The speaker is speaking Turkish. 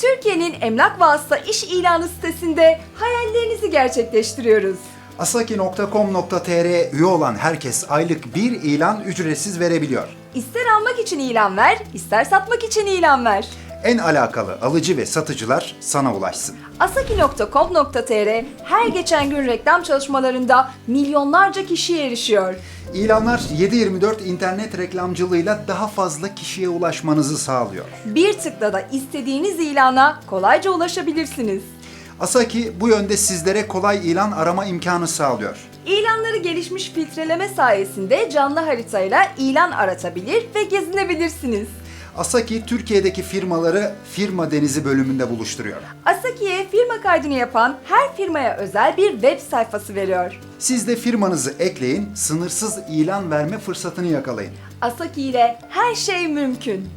Türkiye'nin emlak vasıta iş ilanı sitesinde hayallerinizi gerçekleştiriyoruz. Asaki.com.tr üye olan herkes aylık bir ilan ücretsiz verebiliyor. İster almak için ilan ver, ister satmak için ilan ver. En alakalı alıcı ve satıcılar sana ulaşsın. Asaki.com.tr her geçen gün reklam çalışmalarında milyonlarca kişiye erişiyor. İlanlar 7/24 internet reklamcılığıyla daha fazla kişiye ulaşmanızı sağlıyor. Bir tıkla da istediğiniz ilana kolayca ulaşabilirsiniz. Asaki bu yönde sizlere kolay ilan arama imkanı sağlıyor. İlanları gelişmiş filtreleme sayesinde canlı haritayla ilan aratabilir ve gezinebilirsiniz. Asaki Türkiye'deki firmaları firma denizi bölümünde buluşturuyor. Asaki'ye firma kaydını yapan her firmaya özel bir web sayfası veriyor. Siz de firmanızı ekleyin, sınırsız ilan verme fırsatını yakalayın. Asaki ile her şey mümkün.